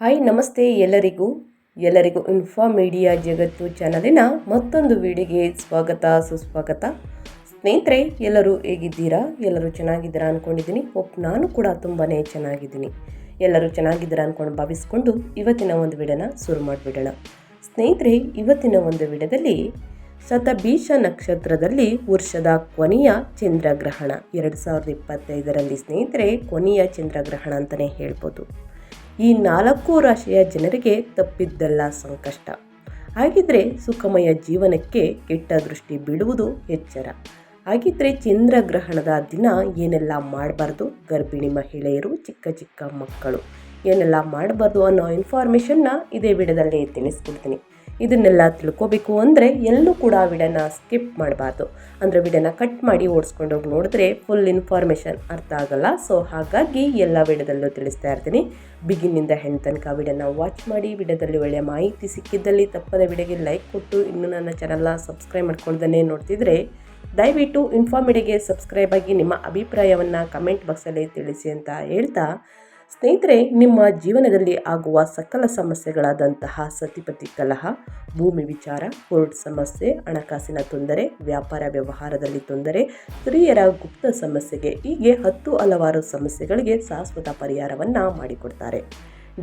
Hi ನಮಸ್ತೆ ಎಲ್ಲರಿಗೂ. ಎಲ್ಲರಿಗೂ ಇನ್ಫಾ ಮೀಡಿಯಾ ಜಗತ್ತು ಚಾನಲಿನ ಮತ್ತೊಂದು ವಿಡಿಯೋಗೆ ಸ್ವಾಗತ, ಸುಸ್ವಾಗತ. ಸ್ನೇಹಿತರೆ, ಎಲ್ಲರೂ ಹೇಗಿದ್ದೀರಾ? ಎಲ್ಲರೂ ಚೆನ್ನಾಗಿದ್ದೀರಾ ಅಂದ್ಕೊಂಡಿದ್ದೀನಿ ಹೋಪ್ ನಾನು ಕೂಡ ತುಂಬಾ ಚೆನ್ನಾಗಿದ್ದೀನಿ. ಎಲ್ಲರೂ ಚೆನ್ನಾಗಿದ್ದೀರಾ ಅಂದ್ಕೊಂಡು ಭಾವಿಸ್ಕೊಂಡು ಇವತ್ತಿನ ಒಂದು ವಿಡಿಯೋನ ಶುರು ಮಾಡಿಬಿಡೋಣ. ಸ್ನೇಹಿತರೆ, ಇವತ್ತಿನ ಒಂದು ವಿಡಿಯೋದಲ್ಲಿ ಶತಬೀಷ ನಕ್ಷತ್ರದಲ್ಲಿ ವರ್ಷದ ಕೊನೆಯ ಚಂದ್ರಗ್ರಹಣ. ಎರಡು ಸಾವಿರದ ಇಪ್ಪತ್ತೈದರಲ್ಲಿ ಸ್ನೇಹಿತರೆ, ಕೊನೆಯ ಚಂದ್ರಗ್ರಹಣ ಅಂತಲೇ ಹೇಳ್ಬೋದು. ಈ ನಾಲ್ಕು ರಾಶಿಯ ಜನರಿಗೆ ತಪ್ಪಿದ್ದಲ್ಲ ಸಂಕಷ್ಟ. ಹಾಗಿದ್ರೆ ಸುಖಮಯ ಜೀವನಕ್ಕೆ ಕೆಟ್ಟ ದೃಷ್ಟಿ ಬೀಳುವುದು ಎಚ್ಚರ. ಹಾಗಿದ್ರೆ ಚಂದ್ರಗ್ರಹಣದ ದಿನ ಏನೆಲ್ಲ ಮಾಡಬಾರ್ದು? ಗರ್ಭಿಣಿ ಮಹಿಳೆಯರು, ಚಿಕ್ಕ ಚಿಕ್ಕ ಮಕ್ಕಳು. ಏನೆಲ್ಲ ಮಾಡಬಾರ್ದು ಅನ್ನೋ ಇನ್ಫಾರ್ಮೇಷನ್ನ ಇದೇ ವಿಡಿಯೋದಲ್ಲಿ ತಿಳಿಸ್ಕೊಡ್ತೀನಿ. ಇದನ್ನೆಲ್ಲ ತಿಳ್ಕೋಬೇಕು ಅಂದರೆ ಎಲ್ಲೂ ಕೂಡ ವಿಡಿಯೋನ ಸ್ಕಿಪ್ ಮಾಡಬಾರ್ದು. ಅಂದರೆ ವಿಡಿಯೋನ ಕಟ್ ಮಾಡಿ ಓಡಿಸ್ಕೊಂಡೋಗಿ ನೋಡಿದ್ರೆ ಫುಲ್ ಇನ್ಫಾರ್ಮೇಷನ್ ಅರ್ಥ ಆಗಲ್ಲ. ಸೊ ಹಾಗಾಗಿ ಎಲ್ಲ ವಿಡಿಯೋದಲ್ಲೂ ತಿಳಿಸ್ತಾ ಇರ್ತೀನಿ. ಬಿಗಿನಿಂದ ಹೆಣ್ಣು ತನಕ ವಿಡಿಯೋನ ವಾಚ್ ಮಾಡಿ, ವಿಡಿಯೋದಲ್ಲಿ ಒಳ್ಳೆಯ ಮಾಹಿತಿ ಸಿಕ್ಕಿದ್ದಲ್ಲಿ ತಪ್ಪದ ವಿಡಿಯೋಗೆ ಲೈಕ್ ಕೊಟ್ಟು ಇನ್ನೂ ನನ್ನ ಚಾನಲ್ನ ಸಬ್ಸ್ಕ್ರೈಬ್ ಮಾಡ್ಕೊಳ್ದೇ ನೋಡ್ತಿದ್ರೆ ದಯವಿಟ್ಟು ಇನ್ಫಾರ್ಮಿಡಿಗೆ ಸಬ್ಸ್ಕ್ರೈಬ್ ಆಗಿ ನಿಮ್ಮ ಅಭಿಪ್ರಾಯವನ್ನು ಕಮೆಂಟ್ ಬಾಕ್ಸಲ್ಲಿ ತಿಳಿಸಿ ಅಂತ ಹೇಳ್ತಾ ಸ್ನೇಹಿತರೆ, ನಿಮ್ಮ ಜೀವನದಲ್ಲಿ ಆಗುವ ಸಕಲ ಸಮಸ್ಯೆಗಳಾದಂತಹ ಸತಿಪತಿ ಕಲಹ, ಭೂಮಿ ವಿಚಾರ, ಕೋರ್ಟ್ ಸಮಸ್ಯೆ, ಹಣಕಾಸಿನ ತೊಂದರೆ, ವ್ಯಾಪಾರ ವ್ಯವಹಾರದಲ್ಲಿ ತೊಂದರೆ, ಸ್ತ್ರೀಯರ ಗುಪ್ತ ಸಮಸ್ಯೆಗೆ ಹೀಗೆ ಹತ್ತು ಹಲವಾರು ಸಮಸ್ಯೆಗಳಿಗೆ ಶಾಶ್ವತ ಪರಿಹಾರವನ್ನು ಮಾಡಿಕೊಡ್ತಾರೆ.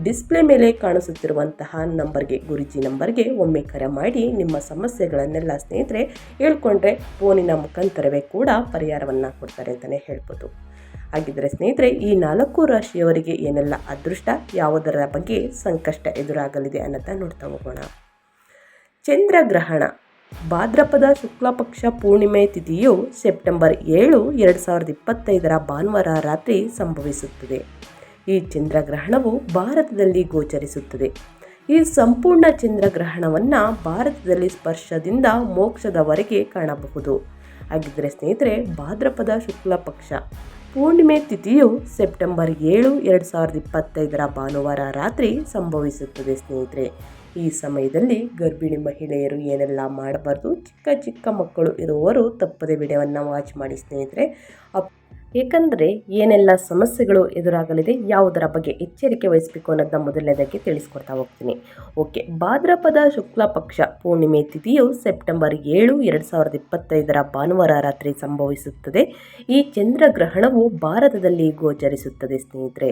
ಡಿಸ್ಪ್ಲೇ ಮೇಲೆ ಕಾಣಿಸುತ್ತಿರುವಂತಹ ನಂಬರ್ಗೆ, ಗುರುಜಿ ನಂಬರ್ಗೆ ಒಮ್ಮೆ ಕರೆ ಮಾಡಿ ನಿಮ್ಮ ಸಮಸ್ಯೆಗಳನ್ನೆಲ್ಲ ಸ್ನೇಹಿತರೆ ಹೇಳ್ಕೊಂಡ್ರೆ ಫೋನಿನ ಮುಖಾಂತರವೇ ಕೂಡ ಪರಿಹಾರವನ್ನು ಕೊಡ್ತಾರೆ ಅಂತಲೇ ಹೇಳ್ಬೋದು. ಹಾಗಿದ್ದರೆ ಸ್ನೇಹಿತರೆ, ಈ ನಾಲ್ಕು ರಾಶಿಯವರಿಗೆ ಏನೆಲ್ಲ ಅದೃಷ್ಟ, ಯಾವುದರ ಬಗ್ಗೆ ಸಂಕಷ್ಟ ಎದುರಾಗಲಿದೆ ಅನ್ನೋದನ್ನ ನೋಡ್ತಾ ಹೋಗೋಣ. ಚಂದ್ರಗ್ರಹಣ ಭಾದ್ರಪದ ಶುಕ್ಲ ಪಕ್ಷ ಪೂರ್ಣಿಮೆ ತಿಥಿಯು ಸೆಪ್ಟೆಂಬರ್ ಏಳು, ಎರಡು ಸಾವಿರದ ಇಪ್ಪತ್ತೈದರ ಭಾನುವಾರ ರಾತ್ರಿ ಸಂಭವಿಸುತ್ತದೆ. ಈ ಚಂದ್ರಗ್ರಹಣವು ಭಾರತದಲ್ಲಿ ಗೋಚರಿಸುತ್ತದೆ. ಈ ಸಂಪೂರ್ಣ ಚಂದ್ರಗ್ರಹಣವನ್ನು ಭಾರತದಲ್ಲಿ ಸ್ಪರ್ಶದಿಂದ ಮೋಕ್ಷದವರೆಗೆ ಕಾಣಬಹುದು. ಹಾಗಿದ್ದರೆ ಸ್ನೇಹಿತರೆ, ಭಾದ್ರಪದ ಶುಕ್ಲ ಪಕ್ಷ ಪೂರ್ಣಿಮೆ ತಿಥಿಯು ಸೆಪ್ಟೆಂಬರ್ ಏಳು ಎರಡು ಸಾವಿರದ ಇಪ್ಪತ್ತೈದರ ಭಾನುವಾರ ರಾತ್ರಿ ಸಂಭವಿಸುತ್ತದೆ, ಸ್ನೇಹಿತರೆ. ಈ ಸಮಯದಲ್ಲಿ ಗರ್ಭಿಣಿ ಮಹಿಳೆಯರು ಏನೆಲ್ಲ ಮಾಡಬಾರ್ದು, ಚಿಕ್ಕ ಚಿಕ್ಕ ಮಕ್ಕಳು ಇರುವವರು ತಪ್ಪದೆ ವಿಡಿಯೋವನ್ನು ವಾಚ್ ಮಾಡಿ, ಸ್ನೇಹಿತರೆ. ಅಪ್ ಏಕೆಂದರೆ ಏನೆಲ್ಲ ಸಮಸ್ಯೆಗಳು ಎದುರಾಗಲಿದೆ ಯಾವುದರ ಬಗ್ಗೆ ಎಚ್ಚರಿಕೆ ವಹಿಸಬೇಕು ಅನ್ನೋದನ್ನ ಮೊದಲನೇದಕ್ಕೆ ತಿಳಿಸ್ಕೊಡ್ತಾ ಹೋಗ್ತೀನಿ. ಓಕೆ, ಭಾದ್ರಪದ ಶುಕ್ಲ ಪಕ್ಷ ಪೂರ್ಣಿಮೆ ತಿಥಿಯು ಸೆಪ್ಟೆಂಬರ್ ಏಳು ಎರಡು ಸಾವಿರದ ಇಪ್ಪತ್ತೈದರ ಭಾನುವಾರ ರಾತ್ರಿ ಸಂಭವಿಸುತ್ತದೆ. ಈ ಚಂದ್ರಗ್ರಹಣವು ಭಾರತದಲ್ಲಿ ಗೋಚರಿಸುತ್ತದೆ ಸ್ನೇಹಿತರೆ.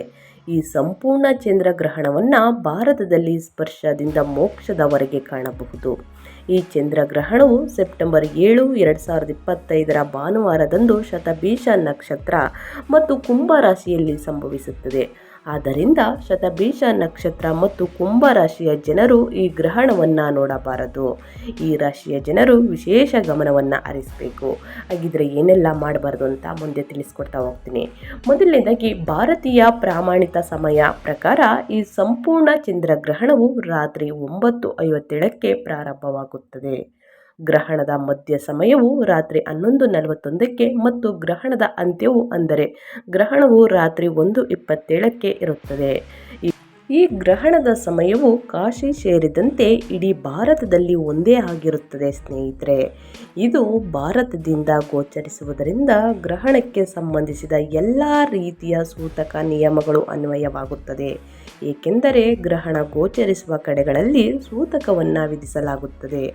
ಈ ಸಂಪೂರ್ಣ ಚಂದ್ರಗ್ರಹಣವನ್ನು ಭಾರತದಲ್ಲಿ ಸ್ಪರ್ಶದಿಂದ ಮೋಕ್ಷದವರೆಗೆ ಕಾಣಬಹುದು. ಈ ಚಂದ್ರಗ್ರಹಣವು ಸೆಪ್ಟೆಂಬರ್ ಏಳು, ಎರಡು ಸಾವಿರದ ಇಪ್ಪತ್ತೈದರ ಭಾನುವಾರದಂದು ಶತಭೀಷ ನಕ್ಷತ್ರ ಮತ್ತು ಕುಂಭ ರಾಶಿಯಲ್ಲಿ ಸಂಭವಿಸುತ್ತದೆ. ಆದ್ದರಿಂದ ಶತಭೀಷ ನಕ್ಷತ್ರ ಮತ್ತು ಕುಂಭ ರಾಶಿಯ ಜನರು ಈ ಗ್ರಹಣವನ್ನು ನೋಡಬಾರದು. ಈ ರಾಶಿಯ ಜನರು ವಿಶೇಷ ಗಮನವನ್ನು ಹರಿಸಬೇಕು. ಹಾಗಿದ್ರೆ ಏನೆಲ್ಲ ಮಾಡಬಾರ್ದು ಅಂತ ಮುಂದೆ ತಿಳಿಸ್ಕೊಡ್ತಾ ಹೋಗ್ತೀನಿ. ಮೊದಲನೇದಾಗಿ ಭಾರತೀಯ ಪ್ರಾಮಾಣಿತ ಸಮಯ ಪ್ರಕಾರ ಈ ಸಂಪೂರ್ಣ ಚಂದ್ರಗ್ರಹಣವು ರಾತ್ರಿ ಒಂಬತ್ತು ಐವತ್ತೇಳಕ್ಕೆ ಪ್ರಾರಂಭವಾಗುತ್ತದೆ. ಗ್ರಹಣದ ಮಧ್ಯ ಸಮಯವು ರಾತ್ರಿ ಹನ್ನೊಂದು ನಲವತ್ತೊಂದಕ್ಕೆ ಮತ್ತು ಗ್ರಹಣದ ಅಂತ್ಯವು ಅಂದರೆ ಗ್ರಹಣವು ರಾತ್ರಿ ಒಂದು ಇಪ್ಪತ್ತೇಳಕ್ಕೆ ಇರುತ್ತದೆ. ಈ ಗ್ರಹಣದ ಸಮಯವು ಕಾಶಿ ಸೇರಿದಂತೆ ಇಡೀ ಭಾರತದಲ್ಲಿ ಒಂದೇ ಆಗಿರುತ್ತದೆ, ಸ್ನೇಹಿತರೆ. ಇದು ಭಾರತದಿಂದ ಗೋಚರಿಸುವುದರಿಂದ ಗ್ರಹಣಕ್ಕೆ ಸಂಬಂಧಿಸಿದ ಎಲ್ಲ ರೀತಿಯ ಸೂತಕ ನಿಯಮಗಳು ಅನ್ವಯವಾಗುತ್ತದೆ. ಏಕೆಂದರೆ ಗ್ರಹಣ ಗೋಚರಿಸುವ ಕಡೆಗಳಲ್ಲಿ ಸೂತಕವನ್ನು ವಿಧಿಸಲಾಗುತ್ತದೆ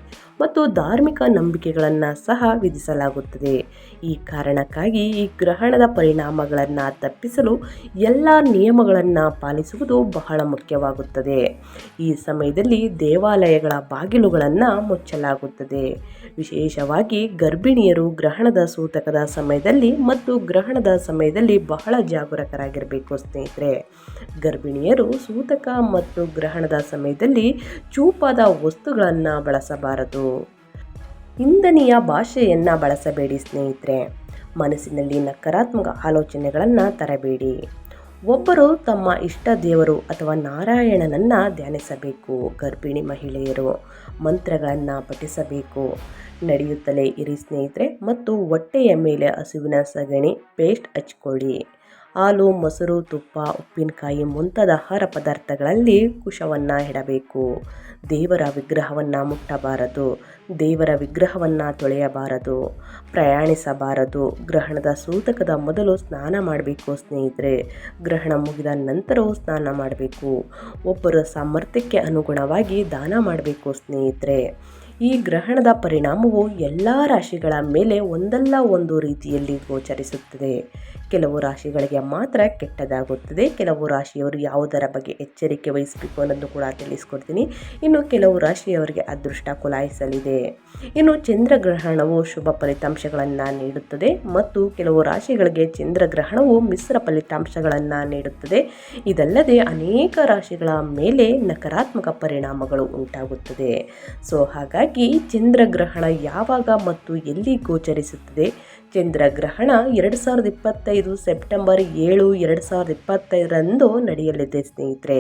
ಮತ್ತು ಧಾರ್ಮಿಕ ನಂಬಿಕೆಗಳನ್ನು ಸಹ ವಿಧಿಸಲಾಗುತ್ತದೆ. ಈ ಕಾರಣಕ್ಕಾಗಿ ಈ ಗ್ರಹಣದ ಪರಿಣಾಮಗಳನ್ನು ತಪ್ಪಿಸಲು ಎಲ್ಲ ನಿಯಮಗಳನ್ನು ಪಾಲಿಸುವುದು ಬಹಳ ಮುಖ್ಯವಾಗುತ್ತದೆ. ಈ ಸಮಯದಲ್ಲಿ ದೇವಾಲಯಗಳ ಬಾಗಿಲುಗಳನ್ನು ಮುಚ್ಚಲಾಗುತ್ತದೆ. ವಿಶೇಷವಾಗಿ ಗರ್ಭಿಣಿಯರು ಗ್ರಹಣದ ಸೂತಕದ ಸಮಯದಲ್ಲಿ ಮತ್ತು ಗ್ರಹಣದ ಸಮಯದಲ್ಲಿ ಬಹಳ ಜಾಗರೂಕರಾಗಿರಬೇಕು ಸ್ನೇಹಿತರೆ. ಗರ್ಭಿಣಿಯರು ಸೂತಕ ಮತ್ತು ಗ್ರಹಣದ ಸಮಯದಲ್ಲಿ ಚೂಪಾದ ವಸ್ತುಗಳನ್ನು ಬಳಸಬಾರದು. ಇಂಧನೀಯ ಭಾಷೆಯನ್ನು ಬಳಸಬೇಡಿ ಸ್ನೇಹಿತರೆ. ಮನಸ್ಸಿನಲ್ಲಿ ನಕಾರಾತ್ಮಕ ಆಲೋಚನೆಗಳನ್ನು ತರಬೇಡಿ. ಒಬ್ಬರು ತಮ್ಮ ಇಷ್ಟ ದೇವರು ಅಥವಾ ನಾರಾಯಣನನ್ನು ಧ್ಯಾನಿಸಬೇಕು, ಗರ್ಭಿಣಿ ಮಹಿಳೆಯರು ಮಂತ್ರಗಳನ್ನು ಪಠಿಸಬೇಕು. ನಡೆಯುತ್ತಲೇ ಇರಿ ಸ್ನೇಹಿತರೆ ಮತ್ತು ಹೊಟ್ಟೆಯ ಮೇಲೆ ಹಸುವಿನ ಸಗಣಿ ಪೇಸ್ಟ್ ಹಚ್ಕೊಳ್ಳಿ. ಹಾಲು, ಮೊಸರು, ತುಪ್ಪ, ಉಪ್ಪಿನಕಾಯಿ ಮುಂತಾದ ಆಹಾರ ಪದಾರ್ಥಗಳಲ್ಲಿ ಕುಶವನ್ನು ಇಡಬೇಕು. ದೇವರ ವಿಗ್ರಹವನ್ನು ಮುಟ್ಟಬಾರದು, ದೇವರ ವಿಗ್ರಹವನ್ನು ತೊಳೆಯಬಾರದು, ಪ್ರಯಾಣಿಸಬಾರದು, ಗ್ರಹಣದ ಸೂತಕದ ಮೊದಲು ಸ್ನಾನ ಮಾಡಬೇಕು ಸ್ನೇಹಿತರೆ, ಗ್ರಹಣ ಮುಗಿದ ನಂತರವೂ ಸ್ನಾನ ಮಾಡಬೇಕು. ಒಬ್ಬರ ಸಾಮರ್ಥ್ಯಕ್ಕೆ ಅನುಗುಣವಾಗಿ ದಾನ ಮಾಡಬೇಕು ಸ್ನೇಹಿತರೆ. ಈ ಗ್ರಹಣದ ಪರಿಣಾಮವು ಎಲ್ಲ ರಾಶಿಗಳ ಮೇಲೆ ಒಂದಲ್ಲ ಒಂದು ರೀತಿಯಲ್ಲಿ ಗೋಚರಿಸುತ್ತದೆ. ಕೆಲವು ರಾಶಿಗಳಿಗೆ ಮಾತ್ರ ಕೆಟ್ಟದಾಗುತ್ತದೆ. ಕೆಲವು ರಾಶಿಯವರು ಯಾವುದರ ಬಗ್ಗೆ ಎಚ್ಚರಿಕೆ ವಹಿಸಬೇಕು ಅನ್ನೋದು ಕೂಡ ತಿಳಿಸ್ಕೊಡ್ತೀನಿ. ಇನ್ನು ಕೆಲವು ರಾಶಿಯವರಿಗೆ ಅದೃಷ್ಟ ಕುಲಾಯಿಸಲಿದೆ. ಇನ್ನು ಚಂದ್ರಗ್ರಹಣವು ಶುಭ ಫಲಿತಾಂಶಗಳನ್ನು ನೀಡುತ್ತದೆ ಮತ್ತು ಕೆಲವು ರಾಶಿಗಳಿಗೆ ಚಂದ್ರಗ್ರಹಣವು ಮಿಶ್ರ ಫಲಿತಾಂಶಗಳನ್ನು ನೀಡುತ್ತದೆ. ಇದಲ್ಲದೆ ಅನೇಕ ರಾಶಿಗಳ ಮೇಲೆ ನಕಾರಾತ್ಮಕ ಪರಿಣಾಮಗಳು ಉಂಟಾಗುತ್ತದೆ. ಸೊ, ಹಾಗಾಗಿ ಚಂದ್ರಗ್ರಹಣ ಯಾವಾಗ ಮತ್ತು ಎಲ್ಲಿ ಗೋಚರಿಸುತ್ತದೆ? ಚಂದ್ರಗ್ರಹಣ ಎರಡು ಸಾವಿರದ ಇಪ್ಪತ್ತೈದು ಸೆಪ್ಟೆಂಬರ್ ಏಳು ಎರಡು ಸಾವಿರದ ಇಪ್ಪತ್ತೈದರಂದು ನಡೆಯಲಿದೆ, ಸ್ನೇಹಿತರೆ.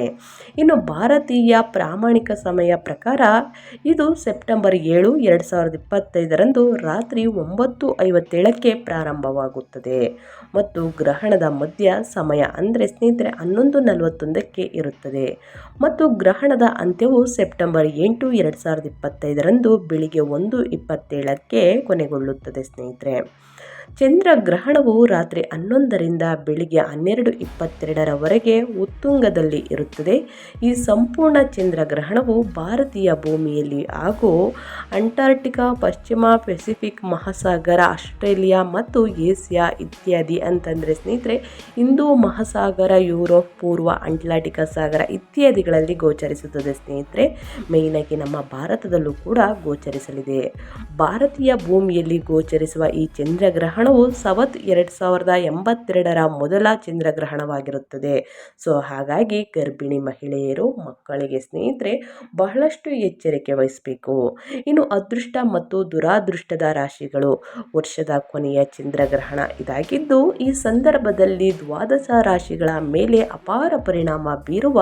ಇನ್ನು ಭಾರತೀಯ ಪ್ರಾಮಾಣಿಕ ಸಮಯ ಪ್ರಕಾರ ಇದು ಸೆಪ್ಟೆಂಬರ್ ಏಳು ಎರಡು ಸಾವಿರದ ಇಪ್ಪತ್ತೈದರಂದು ರಾತ್ರಿ ಒಂಬತ್ತು ಐವತ್ತೇಳಕ್ಕೆ ಪ್ರಾರಂಭವಾಗುತ್ತದೆ. ಮತ್ತು ಗ್ರಹಣದ ಮಧ್ಯ ಸಮಯ ಅಂದರೆ ಸ್ನೇಹಿತರೆ ಹನ್ನೊಂದು ನಲವತ್ತೊಂದಕ್ಕೆ ಇರುತ್ತದೆ. ಮತ್ತು ಗ್ರಹಣದ ಅಂತ್ಯವು ಸೆಪ್ಟೆಂಬರ್ ಎಂಟು ಎರಡು ಸಾವಿರದ ಇಪ್ಪತ್ತೈದರಂದು ಬೆಳಿಗ್ಗೆ ಒಂದು ಇಪ್ಪತ್ತೇಳಕ್ಕೆ ಕೊನೆಗೊಳ್ಳುತ್ತದೆ, ಸ್ನೇಹಿತರೆ. ಚಂದ್ರಗ್ರಹಣವು ರಾತ್ರಿ ಹನ್ನೊಂದರಿಂದ ಬೆಳಿಗ್ಗೆ ಹನ್ನೆರಡು ಇಪ್ಪತ್ತೆರಡರವರೆಗೆ ಉತ್ತುಂಗದಲ್ಲಿ ಇರುತ್ತದೆ. ಈ ಸಂಪೂರ್ಣ ಚಂದ್ರಗ್ರಹಣವು ಭಾರತೀಯ ಭೂಮಿಯಲ್ಲಿ ಹಾಗೂ ಅಂಟಾರ್ಟಿಕಾ ಪಶ್ಚಿಮ ಪೆಸಿಫಿಕ್ ಮಹಾಸಾಗರ, ಆಸ್ಟ್ರೇಲಿಯಾ ಮತ್ತು ಏಷ್ಯಾ ಇತ್ಯಾದಿ ಅಂತಂದರೆ ಸ್ನೇಹಿತರೆ, ಹಿಂದೂ ಮಹಾಸಾಗರ, ಯುರೋಪ್, ಪೂರ್ವ ಅಂಟ್ಲಾಟಿಕಾ ಸಾಗರ ಇತ್ಯಾದಿಗಳಲ್ಲಿ ಗೋಚರಿಸುತ್ತದೆ ಸ್ನೇಹಿತರೆ. ಮೇಯ್ನಾಗಿ ನಮ್ಮ ಭಾರತದಲ್ಲೂ ಕೂಡ ಗೋಚರಿಸಲಿದೆ. ಭಾರತೀಯ ಭೂಮಿಯಲ್ಲಿ ಗೋಚರಿಸುವ ಈ ಚಂದ್ರಗ್ರಹಣವು ಸವತ್ ಎರಡು ಸಾವಿರದ ಎಂಬತ್ತೆರಡರ ಮೊದಲ ಚಂದ್ರಗ್ರಹಣವಾಗಿರುತ್ತದೆ. ಸೊ, ಹಾಗಾಗಿ ಗರ್ಭಿಣಿ ಮಹಿಳೆಯರು, ಮಕ್ಕಳಿಗೆ ಸ್ನೇಹಿತರೆ, ಬಹಳಷ್ಟು ಎಚ್ಚರಿಕೆ ವಹಿಸಬೇಕು. ಇನ್ನು ಅದೃಷ್ಟ ಮತ್ತು ದುರಾದೃಷ್ಟದ ರಾಶಿಗಳು, ವರ್ಷದ ಕೊನೆಯ ಚಂದ್ರಗ್ರಹಣ ಇದಾಗಿದ್ದು, ಈ ಸಂದರ್ಭದಲ್ಲಿ ದ್ವಾದಶ ರಾಶಿಗಳ ಮೇಲೆ ಅಪಾರ ಪರಿಣಾಮ ಬೀರುವ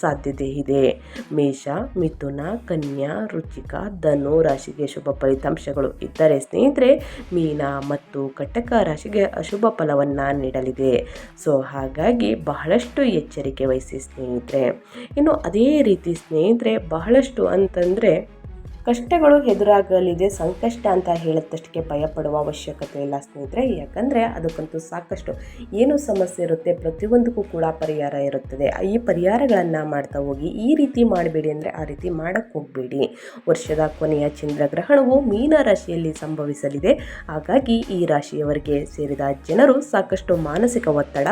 ಸಾಧ್ಯತೆ ಇದೆ. ಮೇಷ, ಮಿಥುನ, ಕನ್ಯಾ, ರುಚಿಕ, ಧನು ರಾಶಿಗೆ ಶುಭ ಫಲಿತಾಂಶಗಳು ಇದ್ದರೆ ಸ್ನೇಹಿತರೆ, ಮೀನ ಮತ್ತು ಕಟಕ ರಾಶಿಗೆ ಅಶುಭ ಫಲವನ್ನು ನೀಡಲಿದೆ. ಸೊ ಹಾಗಾಗಿ ಬಹಳಷ್ಟು ಎಚ್ಚರಿಕೆ ವಹಿಸಿ ಸ್ನೇಹಿತರೆ. ಇನ್ನು ಅದೇ ರೀತಿ ಸ್ನೇಹಿತರೆ, ಬಹಳಷ್ಟು ಅಂತಂದರೆ ಕಷ್ಟಗಳು ಎದುರಾಗಲಿದೆ, ಸಂಕಷ್ಟ ಅಂತ ಹೇಳಿದಷ್ಟಕ್ಕೆ ಭಯಪಡುವ ಅವಶ್ಯಕತೆ ಇಲ್ಲ ಸ್ನೇಹಿತರೆ. ಯಾಕಂದರೆ ಅದಕ್ಕಂತೂ ಸಾಕಷ್ಟು ಏನು ಸಮಸ್ಯೆ ಇರುತ್ತೆ, ಪ್ರತಿಯೊಂದಕ್ಕೂ ಕೂಡ ಪರಿಹಾರ ಇರುತ್ತದೆ. ಈ ಪರಿಹಾರಗಳನ್ನು ಮಾಡ್ತಾ ಹೋಗಿ, ಈ ರೀತಿ ಮಾಡಬೇಡಿ ಅಂದರೆ ಆ ರೀತಿ ಮಾಡೋಕ್ಕೆ ಹೋಗಬೇಡಿ. ವರ್ಷದ ಕೊನೆಯ ಚಂದ್ರಗ್ರಹಣವು ಮೀನ ರಾಶಿಯಲ್ಲಿ ಸಂಭವಿಸಲಿದೆ. ಹಾಗಾಗಿ ಈ ರಾಶಿಯವರಿಗೆ ಸೇರಿದ ಜನರು ಸಾಕಷ್ಟು ಮಾನಸಿಕ ಒತ್ತಡ,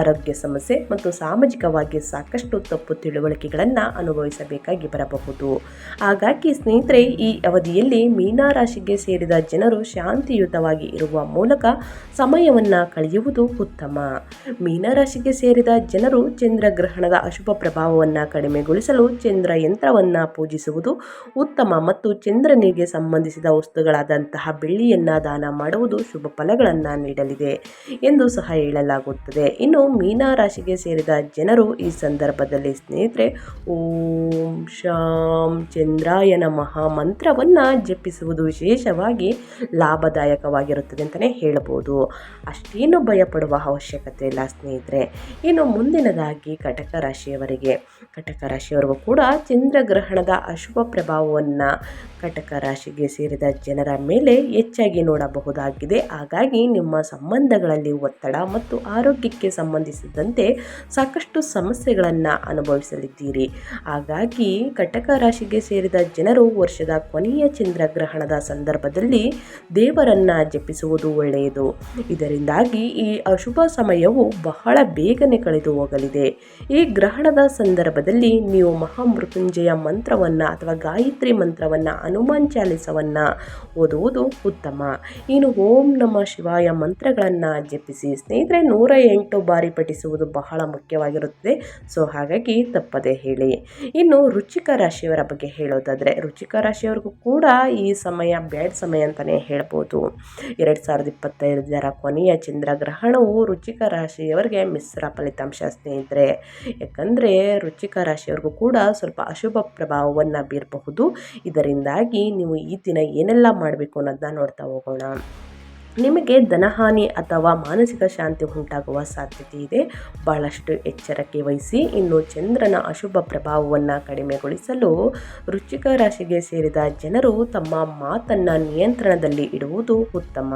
ಆರೋಗ್ಯ ಸಮಸ್ಯೆ ಮತ್ತು ಸಾಮಾಜಿಕವಾಗಿ ಸಾಕಷ್ಟು ತಪ್ಪು ತಿಳುವಳಿಕೆಗಳನ್ನು ಅನುಭವಿಸಬೇಕಾಗಿ ಬರಬಹುದು. ಹಾಗಾಗಿ ಸ್ನೇಹಿತರೆ ಈ ಅವಧಿಯಲ್ಲಿ ಮೀನ ರಾಶಿಗೆ ಸೇರಿದ ಜನರು ಶಾಂತಿಯುತವಾಗಿ ಇರುವ ಮೂಲಕ ಸಮಯವನ್ನು ಕಳೆಯುವುದು ಉತ್ತಮ. ಮೀನರಾಶಿಗೆ ಸೇರಿದ ಜನರು ಚಂದ್ರಗ್ರಹಣದ ಅಶುಭ ಪ್ರಭಾವವನ್ನು ಕಡಿಮೆಗೊಳಿಸಲು ಚಂದ್ರ ಯಂತ್ರವನ್ನು ಪೂಜಿಸುವುದು ಉತ್ತಮ ಮತ್ತು ಚಂದ್ರನಿಗೆ ಸಂಬಂಧಿಸಿದ ವಸ್ತುಗಳಾದಂತಹ ಬೆಳ್ಳಿಯನ್ನು ದಾನ ಮಾಡುವುದು ಶುಭ ಫಲಗಳನ್ನು ನೀಡಲಿದೆ ಎಂದು ಸಹ ಹೇಳಲಾಗುತ್ತದೆ. ಇನ್ನು ಮೀನ ರಾಶಿಗೆ ಸೇರಿದ ಜನರು ಈ ಸಂದರ್ಭದಲ್ಲಿ ಸ್ನೇಹಿತರೆ, ಓಂ ಶಾಂ ಚಂದ್ರಾಯ ನಮಃ. ಮಂತ್ರವನ್ನು ಜಪಿಸುವುದು ವಿಶೇಷವಾಗಿ ಲಾಭದಾಯಕವಾಗಿರುತ್ತದೆ ಅಂತಲೇ ಹೇಳ್ಬೋದು. ಅಷ್ಟೇನು ಭಯಪಡುವ ಅವಶ್ಯಕತೆ ಇಲ್ಲ ಸ್ನೇಹಿತರೆ. ಇನ್ನು ಮುಂದಿನದಾಗಿ ಕಟಕ ರಾಶಿಯವರಿಗೆ. ಕಟಕ ರಾಶಿಯವರಿಗೂ ಕೂಡ ಚಂದ್ರಗ್ರಹಣದ ಅಶುಭ ಪ್ರಭಾವವನ್ನು ಕಟಕ ರಾಶಿಗೆ ಸೇರಿದ ಜನರ ಮೇಲೆ ಹೆಚ್ಚಾಗಿ ನೋಡಬಹುದಾಗಿದೆ. ಹಾಗಾಗಿ ನಿಮ್ಮ ಸಂಬಂಧಗಳಲ್ಲಿ ಒತ್ತಡ ಮತ್ತು ಆರೋಗ್ಯಕ್ಕೆ ಸಂಬಂಧಿಸಿದಂತೆ ಸಾಕಷ್ಟು ಸಮಸ್ಯೆಗಳನ್ನು ಅನುಭವಿಸಲಿದ್ದೀರಿ. ಹಾಗಾಗಿ ಕಟಕ ರಾಶಿಗೆ ಸೇರಿದ ಜನರು ವರ್ಷದ ಕೊನೆಯ ಚಂದ್ರಗ್ರಹಣದ ಸಂದರ್ಭದಲ್ಲಿ ದೇವರನ್ನು ಜಪಿಸುವುದು ಒಳ್ಳೆಯದು. ಇದರಿಂದಾಗಿ ಈ ಅಶುಭ ಸಮಯವು ಬಹಳ ಬೇಗನೆ ಕಳೆದು ಹೋಗಲಿದೆ. ಈ ಗ್ರಹಣದ ಸಂದರ್ಭದಲ್ಲಿ ನೀವು ಮಹಾಮೃತ್ಯುಂಜಯ ಮಂತ್ರವನ್ನು ಅಥವಾ ಗಾಯತ್ರಿ ಮಂತ್ರವನ್ನು ಹನುಮಾನ್ ಚಾಲಿಸವನ್ನು ಓದುವುದು ಉತ್ತಮ. ಇನ್ನು ಓಂ ನಮ ಶಿವಾಯ ಮಂತ್ರಗಳನ್ನು ಜಪಿಸಿ ಸ್ನೇಹಿತರೆ ನೂರ ಎಂಟು ಬಾರಿ ಪಠಿಸುವುದು ಬಹಳ ಮುಖ್ಯವಾಗಿರುತ್ತದೆ. ಸೊ ಹಾಗಾಗಿ ತಪ್ಪದೆ ಹೇಳಿ. ಇನ್ನು ರುಚಿಕ ರಾಶಿಯವರ ಬಗ್ಗೆ ಹೇಳೋದಾದರೆ ರುಚಿಕ ರಾಶಿಯವರಿಗೂ ಕೂಡ ಈ ಸಮಯ ಬ್ಯಾಡ್ ಸಮಯ ಅಂತಲೇ ಹೇಳ್ಬೋದು. ಎರಡು ಸಾವಿರದ ಇಪ್ಪತ್ತೈದರ ಕೊನೆಯ ಚಂದ್ರಗ್ರಹಣವು ರುಚಿಕ ರಾಶಿಯವರಿಗೆ ಮಿಶ್ರ ಫಲಿತಾಂಶ ಸ್ನೇಹಿತರೆ. ಯಾಕಂದರೆ ರುಚಿಕ ರಾಶಿಯವ್ರಿಗೂ ಕೂಡ ಸ್ವಲ್ಪ ಅಶುಭ ಪ್ರಭಾವವನ್ನು ಬೀರಬಹುದು. ಇದರಿಂದಾಗಿ ನೀವು ಈ ದಿನ ಏನೆಲ್ಲ ಮಾಡಬೇಕು ಅನ್ನೋದನ್ನ ನೋಡ್ತಾ ಹೋಗೋಣ. ನಿಮಗೆ ಧನಹಾನಿ ಅಥವಾ ಮಾನಸಿಕ ಶಾಂತಿ ಉಂಟಾಗುವ ಸಾಧ್ಯತೆ ಇದೆ. ಬಹಳಷ್ಟು ಎಚ್ಚರಿಕೆ ವಹಿಸಿ, ಇನ್ನು ಚಂದ್ರನ ಅಶುಭ ಪ್ರಭಾವವನ್ನು ಕಡಿಮೆಗೊಳಿಸಲು ರುಚಿಕ ರಾಶಿಗೆ ಸೇರಿದ ಜನರು ತಮ್ಮ ಮಾತನ್ನು ನಿಯಂತ್ರಣದಲ್ಲಿ ಇಡುವುದು ಉತ್ತಮ.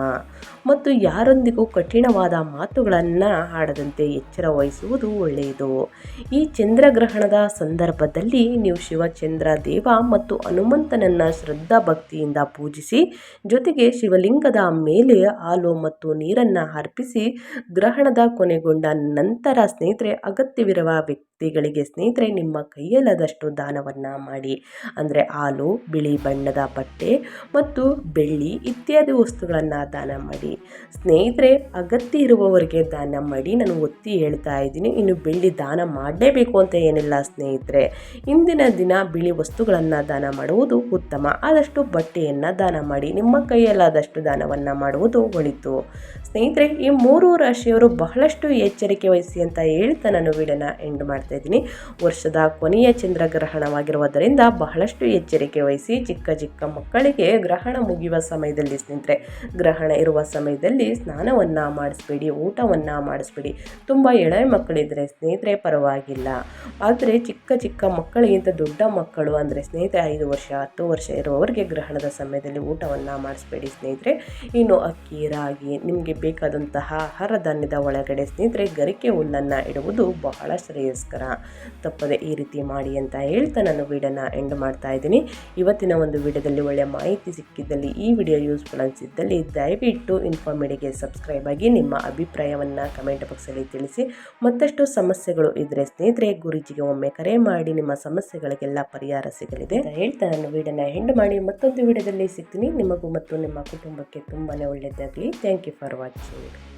ಮತ್ತು ಯಾರೊಂದಿಗೂ ಕಠಿಣವಾದ ಮಾತುಗಳನ್ನು ಆಡದಂತೆ ಎಚ್ಚರ ವಹಿಸುವುದು ಒಳ್ಳೆಯದು. ಈ ಚಂದ್ರಗ್ರಹಣದ ಸಂದರ್ಭದಲ್ಲಿ ನೀವು ಶಿವಚಂದ್ರ ದೇವ ಮತ್ತು ಹನುಮಂತನನ್ನು ಶ್ರದ್ಧಾ ಭಕ್ತಿಯಿಂದ ಪೂಜಿಸಿ, ಜೊತೆಗೆ ಶಿವಲಿಂಗದ ಮೇಲೆ ಹಾಲು ಮತ್ತು ನೀರನ್ನು ಅರ್ಪಿಸಿ ಗ್ರಹಣದ ಕೊನೆಗೊಂಡ ನಂತರ ಸ್ನೇಹಿತರೆ ಅಗತ್ಯವಿರುವ ವ್ಯಕ್ತಿಗಳಿಗೆ ಸ್ನೇಹಿತರೆ, ನಿಮ್ಮ ಕೈಯಲ್ಲಾದಷ್ಟು ದಾನವನ್ನು ಮಾಡಿ. ಅಂದರೆ ಹಾಲು, ಬಿಳಿ ಬಣ್ಣದ ಬಟ್ಟೆ ಮತ್ತು ಬೆಳ್ಳಿ ಇತ್ಯಾದಿ ವಸ್ತುಗಳನ್ನು ದಾನ ಮಾಡಿ. ಸ್ನೇಹಿತರೆ, ಅಗತ್ಯ ಇರುವವರಿಗೆ ದಾನ ಮಾಡಿ. ನಾನು ಒತ್ತಿ ಹೇಳ್ತಾ ಇದ್ದೀನಿ, ಇನ್ನು ಬೆಳ್ಳಿ ದಾನ ಮಾಡಲೇಬೇಕು ಅಂತ ಏನಿಲ್ಲ ಸ್ನೇಹಿತರೆ. ಇಂದಿನ ದಿನ ಬಿಳಿ ವಸ್ತುಗಳನ್ನು ದಾನ ಮಾಡುವುದು ಉತ್ತಮ. ಆದಷ್ಟು ಬಟ್ಟೆಯನ್ನು ದಾನ ಮಾಡಿ, ನಿಮ್ಮ ಕೈಯಲ್ಲಾದಷ್ಟು ದಾನವನ್ನು ಮಾಡುವುದು ಒಳಿತು. ಸ್ನೇಹಿತರೆ, ಈ ಮೂರು ರಾಶಿಯವರು ಬಹಳಷ್ಟು ಎಚ್ಚರಿಕೆ ವಹಿಸಿ ಅಂತ ಹೇಳ್ತಾ ನಾನು ವಿಡಿಯೋನ ಎಂಡ್ ಮಾಡ್ತಾ ಇದ್ದೀನಿ. ವರ್ಷದ ಕೊನೆಯ ಚಂದ್ರಗ್ರಹಣವಾಗಿರುವುದರಿಂದ ಬಹಳಷ್ಟು ಎಚ್ಚರಿಕೆ ವಹಿಸಿ ಚಿಕ್ಕ ಚಿಕ್ಕ ಮಕ್ಕಳಿಗೆ ಗ್ರಹಣ ಮುಗಿಯುವ ಸಮಯದಲ್ಲಿ ಸ್ನೇಹಿತರೆ, ಗ್ರಹಣ ಇರುವ ಸಮಯದಲ್ಲಿ ಸ್ನಾನವನ್ನು ಮಾಡಿಸ್ಬೇಡಿ, ಊಟವನ್ನು ಮಾಡಿಸ್ಬೇಡಿ. ತುಂಬ ಎಳೆ ಮಕ್ಕಳಿದ್ರೆ ಸ್ನೇಹಿತರೆ ಪರವಾಗಿಲ್ಲ. ಆದರೆ ಚಿಕ್ಕ ಚಿಕ್ಕ ಮಕ್ಕಳಿಗಿಂತ ದೊಡ್ಡ ಮಕ್ಕಳು ಅಂದರೆ ಸ್ನೇಹಿತರೆ ಐದು ವರ್ಷ, ಹತ್ತು ವರ್ಷ ಇರುವವರಿಗೆ ಗ್ರಹಣದ ಸಮಯದಲ್ಲಿ ಊಟವನ್ನು ಮಾಡಿಸ್ಬೇಡಿ ಸ್ನೇಹಿತರೆ. ಇನ್ನು ಅಕ್ಕಿ, ರಾಗಿ ನಿಮಗೆ ಬೇಕಾದಂತಹ ಆಹಾರ ಧಾನ್ಯದ ಒಳಗಡೆ ಸ್ನೇಹಿತರೆ ಗರಿಕೆ ಹುಲ್ಲನ್ನು ಇಡುವುದು ಬಹಳ ಶ್ರೇಯಸ್ಕರ. ತಪ್ಪದೆ ಈ ರೀತಿ ಮಾಡಿ ಅಂತ ಹೇಳ್ತಾ ನಾನು ವಿಡಿಯೋನ ಎಂಡ್ ಮಾಡ್ತಾ ಇದ್ದೀನಿ. ಇವತ್ತಿನ ಒಂದು ವಿಡಿಯೋದಲ್ಲಿ ಒಳ್ಳೆಯ ಮಾಹಿತಿ ಸಿಕ್ಕಿದ್ದಲ್ಲಿ ಈ ವಿಡಿಯೋ ಯೂಸ್ಫುಲ್ ಅನಿಸಿದ್ದಲ್ಲಿ ದಯವಿಟ್ಟು ಇನ್ಫಾರ್ಮೇಡಿಗೆ ಸಬ್ಸ್ಕ್ರೈಬ್ ಆಗಿ ನಿಮ್ಮ ಅಭಿಪ್ರಾಯವನ್ನು ಕಮೆಂಟ್ ಬಾಕ್ಸಲ್ಲಿ ತಿಳಿಸಿ. ಮತ್ತಷ್ಟು ಸಮಸ್ಯೆಗಳು ಇದ್ದರೆ ಸ್ನೇಹಿತರೆ ಗುರುಜಿಗೆ ಒಮ್ಮೆ ಕರೆ ಮಾಡಿ, ನಿಮ್ಮ ಸಮಸ್ಯೆಗಳಿಗೆಲ್ಲ ಪರಿಹಾರ ಸಿಗಲಿದೆ ಹೇಳ್ತಾ ನಾನು ವಿಡಿಯೋನ ಎಂಡ್ ಮಾಡಿ ಮತ್ತೊಂದು ವಿಡಿಯೋದಲ್ಲಿ ಸಿಗ್ತೀನಿ. ನಿಮಗೂ ಮತ್ತು ನಿಮ್ಮ ಕುಟುಂಬಕ್ಕೆ ತುಂಬಾ ಒಳ್ಳೆಯದಾಗಲಿ. Thank you for watching чоловік.